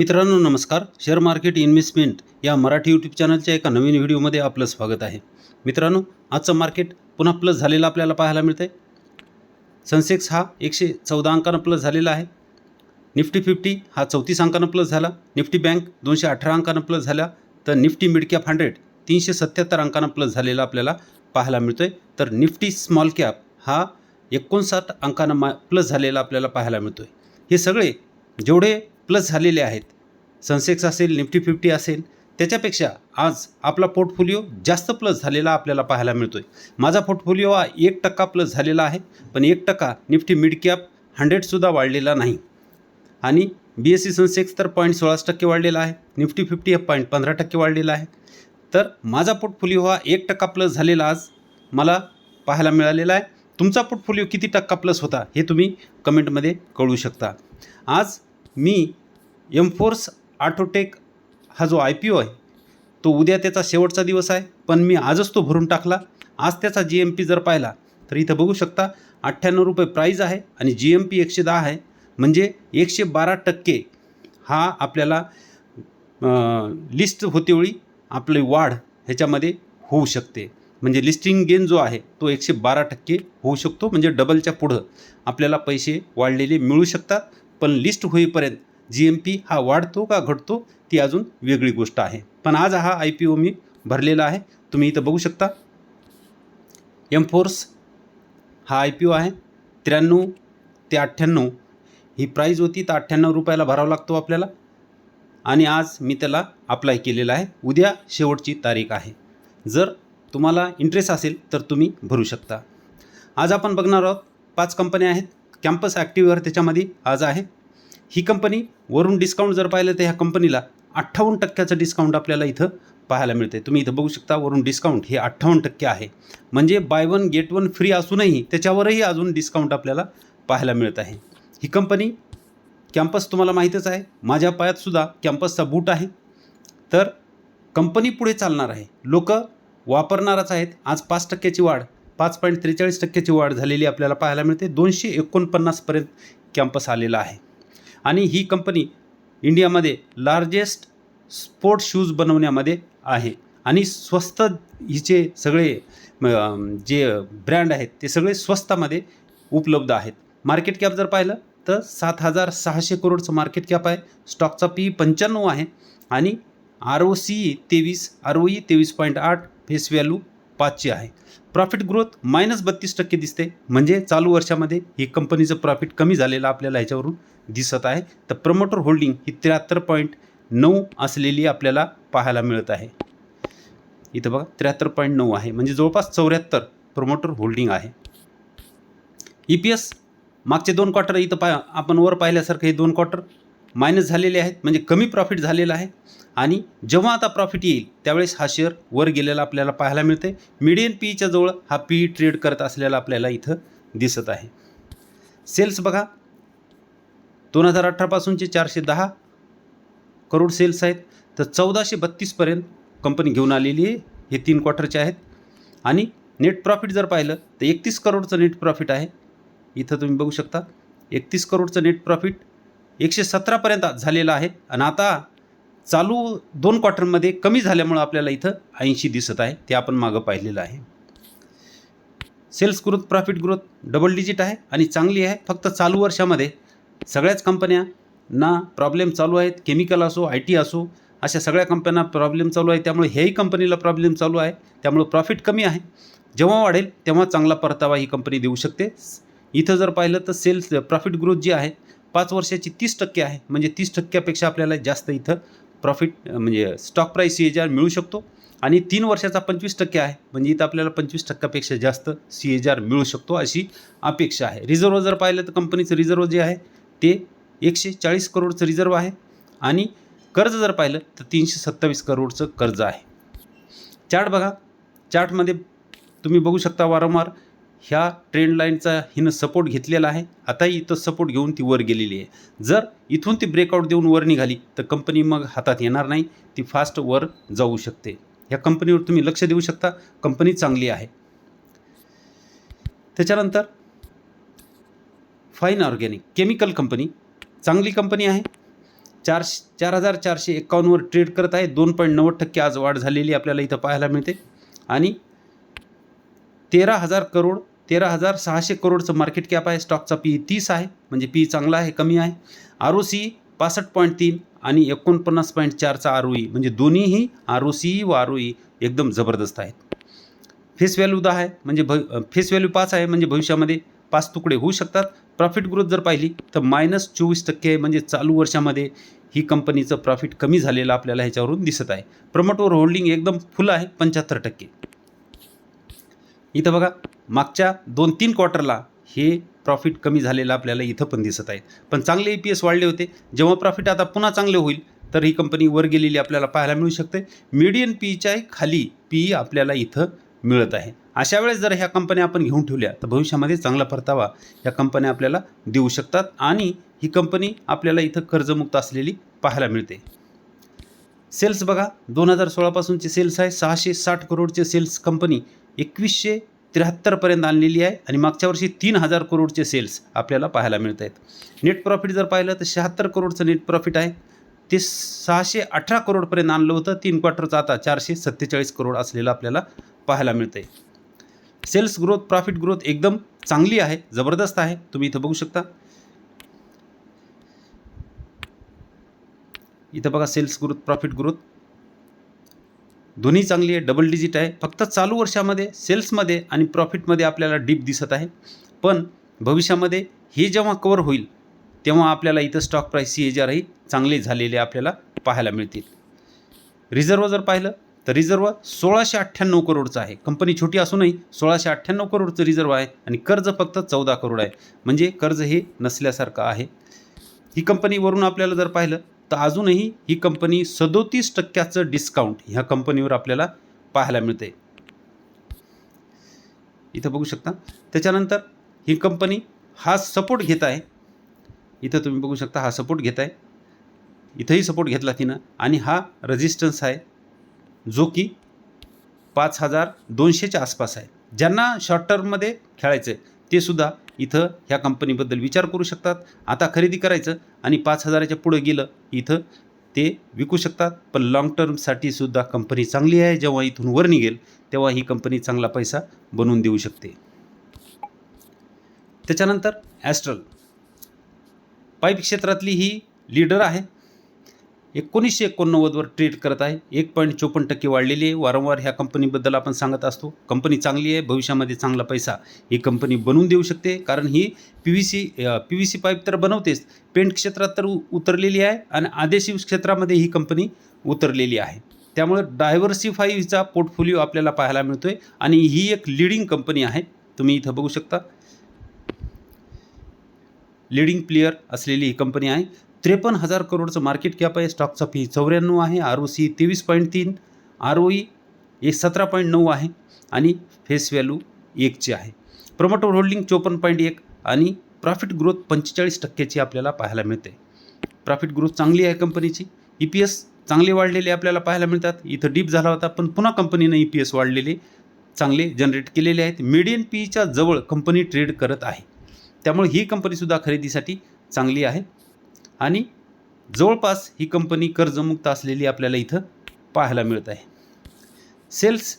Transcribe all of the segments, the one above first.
मित्रांनो नमस्कार. Share market investment या मराठी यूट्यूब चॅनलच्या एका नवीन व्हिडिओमध्ये आपलं स्वागत आहे. मित्रांनो आजचं मार्केट पुन्हा प्लस झालेलं आपल्याला पाहायला मिळतं आहे सनसेक्स हा एकशे चौदा अंकानं प्लस झालेला आहे. निफ्टी फिफ्टी हा चौतीस अंकानं प्लस झाला. निफ्टी बँक दोनशे अठरा अंकानं प्लस झाला. तर निफ्टी मिडकॅप हंड्रेड तीनशे सत्याहत्तर अंकानं प्लस झालेला आपल्याला पाहायला मिळतो आहे तर निफ्टी स्मॉल कॅप हा एकोणसाठ अंकानं मा प्लस झालेला आपल्याला पाहायला मिळतो आहे हे सगळे जेवढे प्लस झालेले आहेत. सनसेक्स असेल निफ्टी फिफ्टी असेल त्याच्यापेक्षा आज आपला पोर्टफोलिओ जास्त प्लस झालेला आपल्याला पाहायला मिळतो आहे माझा पोर्टफोलिओ हा एक टक्का प्लस झालेला आहे पण एक टक्का निफ्टी मिड कॅप हंड्रेडसुद्धा वाढलेला नाही. आणि बी एस सी सनसेक्स तर पॉईंट सोळाच टक्के वाढलेला आहे निफ्टी फिफ्टी हा पॉईंट पंधरा टक्के वाढलेला आहे. तर माझा पोर्टफोलिओ हा एक टक्का प्लस झालेला आज मला पाहायला मिळालेला आहे. तुमचा पोर्टफोलिओ किती टक्का प्लस होता हे तुम्ही कमेंटमध्ये कळू शकता. आज मी एमफोर्स आटोटेक हा जो आय पी ओ आहे तो उद्या त्याचा शेवटचा दिवस आहे. पण मी आजच तो भरून टाकला. आज त्याचा जी एम पी जर पाहिला तर इथं बघू शकता अठ्ठ्याण्णव रुपये प्राईज आहे आणि जी एम पी एकशे दहा आहे. म्हणजे एकशे बारा टक्के हा आपल्याला लिस्ट होतेवेळी आपली वाढ ह्याच्यामध्ये होऊ शकते. म्हणजे लिस्टिंग गेन जो आहे तो एकशे बारा टक्के होऊ शकतो. म्हणजे डबलच्या पुढं आपल्याला पैसे वाढलेले मिळू शकतात. पण लिस्ट होईपर्यंत जी एम पी हा वाढतो का घटतो ती अजून वेगळी गोष्ट आहे. पण आज हा आय पी ओ मी भरलेला आहे. तुम्ही इथं बघू शकता. एम फोर्स हा आय पी ओ आहे. त्र्याण्णव ते अठ्ठ्याण्णव. ही प्राईज होती तर अठ्ठ्याण्णव रुपयाला भरावा लागतो आपल्याला. आणि आज मी त्याला अप्लाय केलेला आहे. उद्या शेवटची तारीख आहे. जर तुम्हाला इंटरेस्ट असेल तर तुम्ही भरू शकता. आज आपण बघणार आहोत पाच कंपन्या आहेत. कॅम्पस ॲक्टिव्हर त्याच्यामध्ये आज आहे. ही कंपनी वरून डिस्काउंट जर पाहिलं तर ह्या कंपनीला अठ्ठावन्न टक्क्याचं डिस्काउंट आपल्याला इथं पाहायला मिळते तुम्ही इथं बघू शकता वरून डिस्काउंट हे अठ्ठावन्न टक्के आहे. म्हणजे buy one get one free असूनही त्याच्यावरही अजून डिस्काउंट आपल्याला पाहायला मिळत आहे. ही कंपनी कॅम्पस तुम्हाला माहीतच आहे. माझ्या पायातसुद्धा कॅम्पसचा बूट आहे. तर कंपनी पुढे चालणार आहे. लोक वापरणारच आहेत. आज पाच टक्क्याची वाढ पाच पॉईंट त्रेचाळीस टक्क्याची वाढ झालेली आपल्याला पाहायला मिळते. दोनशे एकोणपन्नासपर्यंत कॅम्पस आलेला आहे. आणि ही कंपनी इंडियामध्ये लार्जेस्ट स्पोर्ट शूज बनवण्यामध्ये आहे. आणि स्वस्त हिचे सगळे जे ब्रँड आहेत ते सगळे स्वस्तामध्ये उपलब्ध आहेत. मार्केट कॅप जर पाहिलं तर सात हजार सहाशे करोडचं मार्केट कॅप आहे. स्टॉकचा पी पंच्याण्णव आहे. आणि आर ओ सी तेवीस आर ओ ई तेवीस पॉईंट आठ फेस व्हॅल्यू पाचची आहे. प्रॉफिट ग्रोथ मायनस बत्तीस टक्के दिसते. म्हणजे चालू वर्षामध्ये ही कंपनीचं प्रॉफिट कमी झालेलं आपल्याला ह्याच्यावरून दिसत आहे. तर प्रमोटर होल्डिंग ही त्र्याहत्तर पॉईंट नऊ असलेली आपल्याला पाहायला मिळत आहे. इथं बघा त्र्याहत्तर पॉईंट नऊ आहे. म्हणजे जवळपास चौऱ्याहत्तर प्रमोटर होल्डिंग आहे. ई पी एस मागचे दोन क्वार्टर इथं पा आपण वर पाहिल्यासारखं हे दोन क्वार्टर मायनस झालेले आहेत म्हणजे कमी प्रॉफिट झालेलं आहे. आणि जेव्हा आता प्रॉफिट येईल त्यावेळेस हा शेअर वर गेलेला आपल्याला पाहायला मिळते मिडियन पी ईच्या जवळ हा पी ई ट्रेड करत असलेला आपल्याला इथं दिसत आहे. सेल्स बघा. दोन हजार अठरापासूनचे चारशे दहा करोड सेल्स आहेत. तर चौदाशे बत्तीसपर्यंत कंपनी घेऊन आलेली आहे. हे तीन क्वार्टरचे आहेत. आणि नेट प्रॉफिट जर पाहिलं तर एकतीस करोडचं नेट प्रॉफिट आहे. इथं तुम्ही बघू शकता. एकतीस करोडचं नेट प्रॉफिट एकशे सतरापर्यंत झालेला आहे. आणि आता चालू दोन क्वार्टरमध्ये कमी झाल्यामुळं आपल्याला इथं ऐंशी दिसत आहे. ते आपण मागं पाहिलेलं आहे. Sales growth profit growth double digit आहे आणि चांगली आहे. फक्त चालू वर्षामध्ये सगळ्याच कंपन्या ना प्रॉब्लेम चालू आहेत. केमिकल असो आय टी असो अशा सगळ्या कंपन्यांना प्रॉब्लेम चालू आहे. त्यामुळे ह्याही कंपनीला प्रॉब्लेम चालू आहे. त्यामुळे प्रॉफिट कमी आहे. जेव्हा वाढेल तेव्हा चांगला परतावा ही कंपनी देऊ शकते. इथं जर पाहिलं तर सेल्स प्रॉफिट ग्रोथ जी आहे पाच वर्षाची तीस टक्के आहे. म्हणजे तीस टक्क्यापेक्षा आपल्याला जास्त इथं प्रॉफिट म्हणजे stock price C H R मिळू शकतो. आणि तीन वर्षाचा पंचवीस टक्के आहे. म्हणजे इथं आपल्याला पंचवीस टक्क्यापेक्षा जास्त सी एच आर मिळू शकतो अशी अपेक्षा आहे. रिझर्व जर पाहिलं तर कंपनीचं रिझर्व जे आहे ते एकशे चाळीस करोडचं रिझर्व आहे. आणि कर्ज जर पाहिलं तर तीनशे सत्तावीस करोडचं कर्ज आहे. चार्ट बघा. चार्टमध्ये तुम्ही बघू शकता वारंवार ह्या ट्रेंड लाईनचा हिनं सपोर्ट घेतलेला आहे. आताही इथं सपोर्ट घेऊन ती वर गेलेली आहे. जर इथून ती ब्रेकआउट देऊन वर निघाली तर कंपनी मग हातात येणार नाही. ती फास्ट वर जाऊ शकते. ह्या कंपनीवर तुम्ही लक्ष देऊ शकता. कंपनी चांगली आहे. त्याच्यानंतर फाईन ऑर्गॅनिक केमिकल कंपनी चांगली कंपनी आहे. चार चार हजार चारशे एक्कावन्नवर ट्रेड करत आहे. दोन पॉईंट नव्वद टक्के आज वाढ झालेली आपल्याला इथं पाहायला मिळते. आणि तेरा हजार करोड तेरा हजार सहाशे करोडचं मार्केट कॅप आहे. स्टॉकचा पी तीस आहे. म्हणजे पी चांगला आहे कमी आहे. आर ओ सी पासष्ट पॉईंट तीन आणि एकोणपन्नास पॉईंट चारचा आर ओ ई म्हणजे दोन्हीही आर ओ सी व आर ओ ई एकदम जबरदस्त आहेत. फेस व्हॅल्यू दहा आहे. म्हणजे भ फेस व्हॅल्यू पाच आहे. म्हणजे भविष्यामध्ये पाच तुकडे होऊ शकतात. प्रॉफिट ग्रोथ जर पाहिली तर मायनस चोवीस टक्के आहे. म्हणजे चालू वर्षामध्ये ही कंपनीचं प्रॉफिट कमी झालेलं आपल्याला ह्याच्यावरून दिसत आहे. प्रमोटवर होल्डिंग एकदम फुल आहे. पंच्याहत्तर टक्के. इथं बघा. मागच्या दोन तीन क्वार्टरला हे प्रॉफिट कमी झालेलं आपल्याला इथं पण दिसत आहे. पण चांगले ई पी एस वाढले होते. जेव्हा प्रॉफिट आता पुन्हा चांगले होईल तर ही कंपनी वर गेलेली आपल्याला पाहायला मिळू शकते. मीडियन पीच्या खाली पी आपल्याला इथं मिळत आहे. अशा वेळेस जर ह्या कंपन्या आपण घेऊन ठेवल्या तर भविष्यामध्ये चांगला परतावा ह्या कंपन्या आपल्याला देऊ शकतात आणि ही कंपनी आपल्याला इथं कर्जमुक्त असलेली पाहायला मिळते. सेल्स बघा दोन हजार सोळापासूनचे सेल्स आहे. सहाशे साठ करोडचे सेल्स कंपनी एकवीसशे त्र्याहत्तरपर्यंत आणलेली आहे आणि मागच्या वर्षी तीन हजार करोडचे सेल्स आपल्याला पाहायला मिळत आहेत. नेट प्रॉफिट जर पाहिलं तर शहात्तर करोडचं नेट प्रॉफिट आहे. ते सहाशे अठरा करोडपर्यंत आणलं होतं. तीन क्वार्टरचं आता चारशे सत्तेचाळीस करोड असलेलं आपल्याला पाहायला मिळतं आहे सेल्स ग्रोथ प्रॉफिट ग्रोथ एकदम चांगली आहे जबरदस्त आहे. तुम्ही इथं बघू शकता. इथं बघा सेल्स ग्रोथ प्रॉफिट ग्रोथ. दोन्ही चांगली आहे डबल डिजिट आहे. फक्त चालू वर्षामध्ये सेल्समध्ये आणि प्रॉफिटमध्ये आपल्याला डीप दिसत आहे. पण भविष्यामध्ये हे जेव्हा कवर होईल तेव्हा आपल्याला इथं स्टॉक प्राईस सी एच आरही चांगले झालेले आपल्याला पाहायला मिळतील. रिझर्व जर पाहिलं तर रिझर्व सोळाशे अठ्ठ्याण्णव करोडचं आहे. कंपनी छोटी असूनही सोळाशे अठ्ठ्याण्णव करोडचं रिझर्व आहे आणि कर्ज फक्त चौदा करोड आहे. म्हणजे कर्ज हे नसल्यासारखं आहे. ही कंपनीवरून आपल्याला जर पाहिलं तर अजूनही ही कंपनी सदोतीस टक्क्याचं डिस्काउंट ह्या कंपनीवर आपल्याला पाहायला मिळते. इथं बघू शकता. त्याच्यानंतर ही कंपनी हा सपोर्ट घेत आहे. इथं तुम्ही बघू शकता हा सपोर्ट घेत आहे. इथंही सपोर्ट घेतला तिनं. आणि हा रेजिस्टन्स आहे जो की पाच हजार दोनशेच्या आसपास आहे. ज्यांना शॉर्ट टर्ममध्ये खेळायचं आहे ते सुद्धा इथं ह्या कंपनीबद्दल विचार करू शकतात. आता खरेदी करायचं आणि पाच हजाराच्या पुढं गेलं इथं ते विकू शकतात. पण लाँग टर्मसाठी सुद्धा कंपनी चांगली आहे. जेव्हा इथून वर निघेल तेव्हा ही कंपनी चांगला पैसा बनवून देऊ शकते. त्याच्यानंतर ॲस्ट्रल पाईप क्षेत्रातली ही लीडर आहे. एकोणीसशे एकोणनव्वदवर ट्रेड करत आहे. एक पॉईंट चोपन्न टक्के वाढलेली आहे. वारंवार ह्या कंपनीबद्दल आपण सांगत असतो. कंपनी चांगली आहे. भविष्यामध्ये चांगला पैसा ही कंपनी बनवून देऊ शकते. कारण ही P V C P V C pipe तर बनवतेच. पेंट क्षेत्रात तर उतरलेली आहे आणि आदेशिव क्षेत्रामध्ये ही कंपनी उतरलेली आहे. त्यामुळे डायव्हर्सिफाय हिचा पोर्टफोलिओ आपल्याला पाहायला मिळतो आहे आणि ही एक लिडिंग कंपनी आहे. तुम्ही इथं बघू शकता. लिडिंग प्लेयर असलेली ही कंपनी आहे. त्रेपन्न हजार करोडचं मार्केट कॅप आहे. स्टॉकचा फी चौऱ्याण्णव आहे. आर ओ सी तेवीस पॉईंट तीन आर ओ ई एक सतरा पॉईंट नऊ आहे. आणि फेस व्हॅल्यू एकची आहे. प्रमोटर होल्डिंग चोपन्न पॉईंट एक आणि प्रॉफिट ग्रोथ पंचेचाळीस टक्क्याची आपल्याला पाहायला मिळते. प्रॉफिट ग्रोथ चांगली आहे कंपनीची ई पी एस चांगले वाढलेले आपल्याला पाहायला मिळतात. इथं डीप झाला होता पण पुन्हा कंपनीनं ई पी एस वाढलेले चांगले जनरेट केलेले आहेत. मीडियन पीच्या जवळ कंपनी ट्रेड करत आहे. त्यामुळे ही कंपनीसुद्धा खरेदीसाठी चांगली आहे. आणि जवळपास ही कंपनी कर्जमुक्त असलेली आपल्याला इथं पाहायला मिळत आहे. सेल्स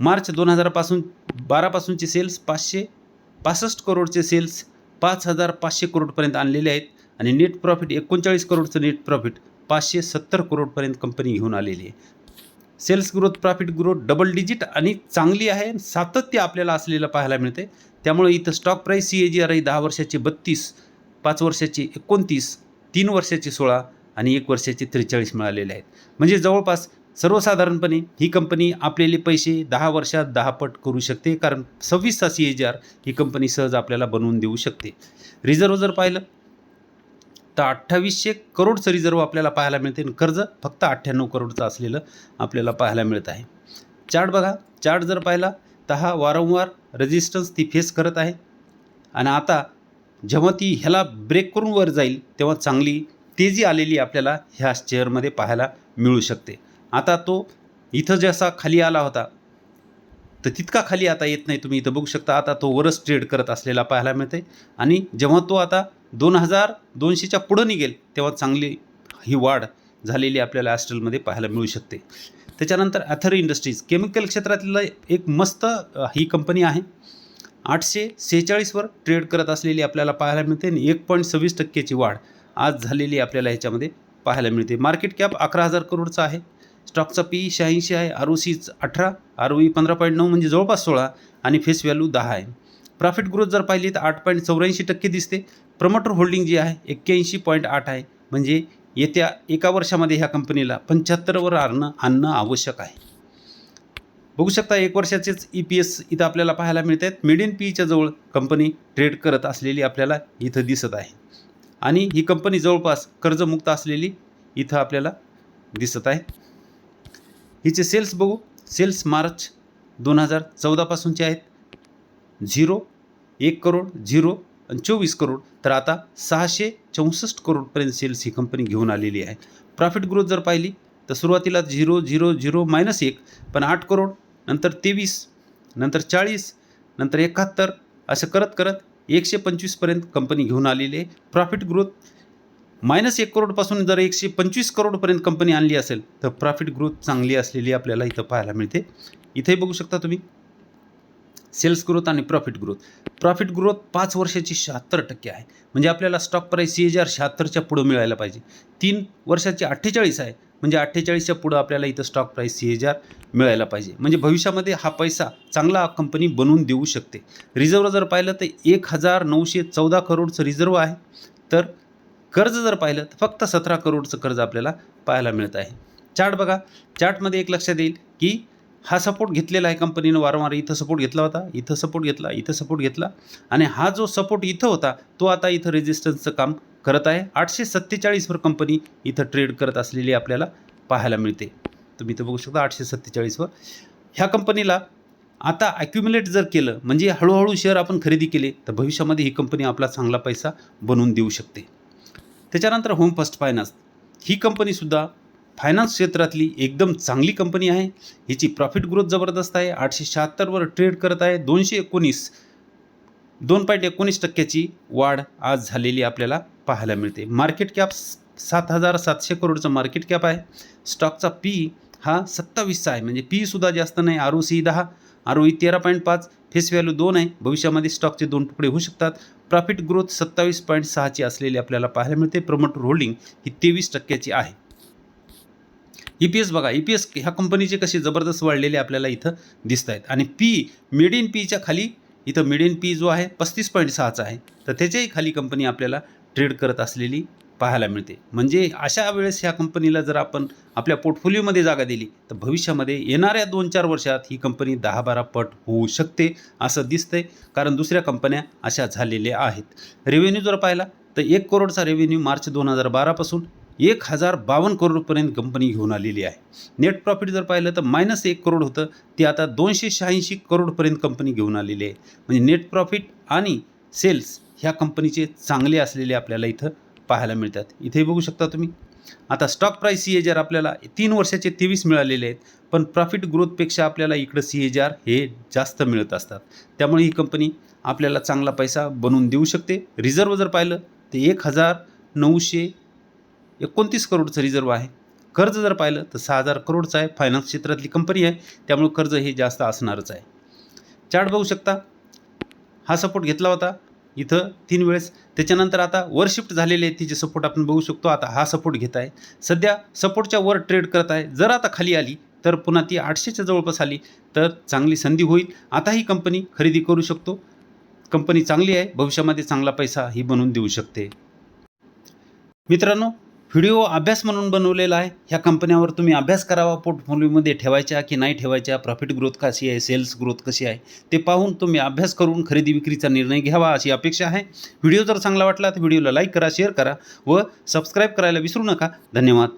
मार्च दोन हजारापासून बारापासूनचे सेल्स पाचशे पासष्ट करोडचे सेल्स पाच हजार पाचशे करोडपर्यंत आणलेले आहेत आणि नेट प्रॉफिट एकोणचाळीस करोडचं नेट प्रॉफिट पाचशे सत्तर करोडपर्यंत कंपनी घेऊन आलेली आहे. Sales growth profit growth double digit आणि चांगली आहे सातत्य आपल्याला असलेलं पाहायला मिळते त्यामुळे इथं stock price C A G R आहे दहा वर्षाची बत्तीस पाच वर्षाची एकोणतीस तीन वर्षाची सोळा आणि एक वर्षाचे त्रेचाळीस मिळालेले आहेत. म्हणजे जवळपास सर्वसाधारणपणे ही कंपनी आपलेले पैसे दहा वर्षात दहा पट करू शकते कारण सव्वीस तास ए जी आर ही कंपनी सहज आपल्याला बनवून देऊ शकते. रिझर्व जर पाहिलं तर अठ्ठावीसशे करोडचं रिझर्व आपल्याला पाहायला मिळते आणि कर्ज फक्त अठ्ठ्याण्णव करोडचं असलेलं आपल्याला पाहायला मिळत आहे. चार्ट बघा. चार्ट जर पाहिला तर हा वारंवार रेजिस्टन्स ती फेस करत आहे. आणि आता जेव्हा ती ह्याला ब्रेक करून वर जाईल तेव्हा चांगली तेजी आलेली आपल्याला ह्या शेअरमध्ये पाहायला मिळू शकते. आता तो इथं जसा खाली आला होता तर तितका खाली आता येत नाही. तुम्ही इथं बघू शकता आता तो वरच ट्रेड करत असलेला पाहायला मिळते आणि जेव्हा तो आता दोन हजार दोनशेच्या पुढं निघेल तेव्हा चांगली ही वाढ झालेली आपल्याला ॲस्ट्रलमध्ये पाहायला मिळू शकते. त्याच्यानंतर ॲथर इंडस्ट्रीज केमिकल क्षेत्रातलं एक मस्त ही कंपनी आहे. आठशे सेहेचाळीसवर ट्रेड करत असलेली आपल्याला पाहायला मिळते आणि एक पॉईंट सव्वीस टक्क्याची वाढ आज झालेली आपल्याला ह्याच्यामध्ये पाहायला मिळते. मार्केट कॅप अकरा हजार करोडचा आहे. स्टॉकचा पी शहाऐंशी आहे. आर ओ सी अठरा आर ओ ई पंधरा पॉईंट नऊ म्हणजे जवळपास सोळा आणि फेस व्हॅल्यू दहा आहे. प्रॉफिट ग्रोथ जर पाहिली तर आठ पॉईंट चौऱ्याऐंशी टक्के दिसते. प्रमोटर होल्डिंग जी आहे एक्क्याऐंशी पॉईंट आठ आहे. म्हणजे येत्या एका वर्षामध्ये ह्या कंपनीला पंच्याहत्तरवर आणणं आणणं आवश्यक आहे. बघू शकता एक वर्षाचेच ई पी एस इथं आपल्याला पाहायला मिळत आहेत मिड इन पीच्या जवळ कंपनी ट्रेड करत असलेली आपल्याला इथं दिसत आहे. आणि ही कंपनी जवळपास कर्जमुक्त असलेली इथं आपल्याला दिसत आहे. हिचे सेल्स बघू. सेल्स मार्च दोन हजार चौदापासूनचे आहेत. झिरो एक करोड झिरो आणि चोवीस करोड. तर आता सहाशे चौसष्ट करोडपर्यंत सेल्स ही कंपनी घेऊन आलेली आहे. प्रॉफिट ग्रोथ जर पाहिली तर सुरुवातीला झिरो झिरो झिरो मायनस एक पण आठ करोड नंतर तेवीस नंतर चाळीस नंतर एकाहत्तर असं करत करत एकशे पंचवीसपर्यंत कंपनी घेऊन आलेली. आहे प्रॉफिट ग्रोथ मायनस एक करोडपासून जर एकशे पंचवीस करोडपर्यंत कंपनी आणली असेल तर प्रॉफिट ग्रोथ चांगली असलेली आपल्याला इथं पाहायला मिळते. इथेही बघू शकता तुम्ही. सेल्स ग्रोथ आणि प्रॉफिट ग्रोथ. प्रॉफिट ग्रोथ पाच वर्षाची शहात्तर टक्के आहे. म्हणजे आपल्याला stock price C H R शहात्तरच्या पुढं मिळायला पाहिजे. तीन वर्षाची अठ्ठेचाळीस आहे. म्हणजे अठ्ठेचाळीसच्या पुढं आपल्याला इथं stock price C H R मिळायला पाहिजे. म्हणजे भविष्यामध्ये हा पैसा चांगला कंपनी बनवून देऊ शकते. रिझर्व जर पाहिलं तर एक हजार नऊशे चौदा करोडचं रिझर्व आहे. तर कर्ज जर पाहिलं तर फक्त सतरा करोडचं कर्ज आपल्याला पाहायला मिळत आहे. चार्ट बघा. चार्टमध्ये एक लक्षात येईल की हा सपोर्ट घेतलेला आहे कंपनीनं वारंवार इथं सपोर्ट घेतला होता इथं सपोर्ट घेतला इथं सपोर्ट घेतला. आणि हा जो सपोर्ट इथं होता तो आता इथं रेजिस्टन्सचं काम करत आहे. आठशे सत्तेचाळीसवर कंपनी इथं ट्रेड करत असलेली आपल्याला पाहायला मिळते. तुम्ही इथं बघू शकता आठशे सत्तेचाळीसवर ह्या कंपनीला आता ॲक्युम्युलेट जर केलं म्हणजे हळूहळू शेअर आपण खरेदी केले तर भविष्यामध्ये ही कंपनी आपला चांगला पैसा बनवून देऊ शकते. त्याच्यानंतर होम फर्स्ट फायनान्स ही कंपनीसुद्धा फायनान्स क्षेत्रातली एकदम चांगली कंपनी आहे. हिची प्रॉफिट ग्रोथ जबरदस्त आहे. आठशे शहात्तरवर ट्रेड करत आहे. दोनशे एकोणीस दोन पॉईंट एकोणीस टक्क्याची वाढ आज झालेली आपल्याला पाहायला मिळते. मार्केट कॅप सात हजार सातशे करोडचं मार्केट कॅप आहे. स्टॉकचा पी हा सत्तावीसचा आहे. म्हणजे पीसुद्धा जास्त नाही. आर ओ सी दहा आर ओ ई तेरा पॉईंट पाच फेस व्हॅल्यू दोन आहे. भविष्यामध्ये स्टॉकचे दोन तुकडे होऊ शकतात. प्रॉफिट ग्रोथ सत्तावीस पॉईंट सहाची असलेली आपल्याला पाहायला मिळते. प्रमोटर होल्डिंग ही तेवीस टक्क्याची आहे. ई पी एस बघा ई पी एस ह्या कंपनीचे कसे जबरदस्त वाढलेले आपल्याला इथं दिसत आहेत आणि पी मिड इन पीच्या खाली इथं मिड इन पी जो आहे पस्तीस पॉईंट सहाचा आहे. तर त्याच्याही खाली कंपनी आपल्याला ट्रेड करत असलेली पाहायला मिळते. म्हणजे अशा वेळेस ह्या कंपनीला जर आपण आपल्या पोर्टफोलिओमध्ये जागा दिली तर भविष्यामध्ये येणाऱ्या दोन चार वर्षात ही कंपनी दहा बारा पट होऊ शकते असं दिसतंय. कारण दुसऱ्या कंपन्या अशा झालेल्या आहेत. रेव्हेन्यू जर पाहिला तर एक करोडचा रेव्हेन्यू मार्च दोन हजार बारापासून एक हजार बावन्न करोडपर्यंत कंपनी घेऊन आलेली आहे. नेट प्रॉफिट जर पाहिलं तर मायनस एक करोड होतं. ते आता दोनशे शहाऐंशी करोडपर्यंत कंपनी घेऊन आलेली आहे. म्हणजे नेट प्रॉफिट आणि सेल्स ह्या कंपनीचे चांगले असलेले आपल्याला इथं पाहायला मिळतात. इथे बघू शकता तुम्ही. आता stock price C H R आपल्याला तीन वर्षाचे तेवीस मिळालेले आहेत. पण प्रॉफिट ग्रोथपेक्षा आपल्याला इकडं सी एच आर हे जास्त मिळत असतात. त्यामुळे ही कंपनी आपल्याला चांगला पैसा बनवून देऊ शकते. रिझर्व जर पाहिलं तर एक हजार नऊशे एकोणतीस करोडचं रिझर्व आहे. कर्ज जर पाहिलं तर सहा हजार करोडचं आहे. फायनान्स क्षेत्रातली कंपनी आहे. त्यामुळे कर्ज हे जास्त असणारच आहे. चार्ट बघू शकता. हा सपोर्ट घेतला होता. इथं तीन वेळेस. त्याच्यानंतर आता वर शिफ्ट झालेले तिचे सपोर्ट आपण बघू शकतो आता हा सपोर्ट घेत आहे. सध्या सपोर्टच्या वर ट्रेड करत आहे. जर आता खाली आली तर पुन्हा ती आठशेच्या जवळपास आली तर चांगली संधी होईल. आता ही कंपनी खरेदी करू शकतो. कंपनी चांगली आहे. भविष्यामध्ये चांगला पैसा ही बनवून देऊ शकते. मित्रांनो व्हिडिओ अभ्यास म्हणून बनवलेला आहे. ह्या कंपन्यावर तुम्ही अभ्यास करावा पोर्टफोलिओमध्ये ठेवायच्या की नाही ठेवायच्या प्रॉफिट ग्रोथ कशी आहे सेल्स ग्रोथ कशी आहे ते पाहून तुम्ही अभ्यास करून खरेदी विक्रीचा निर्णय घ्यावा अशी अपेक्षा आहे. व्हिडिओ जर चांगला वाटला तर व्हिडिओला लाईक करा शेअर करा व सबस्क्राईब करायला विसरू नका. धन्यवाद.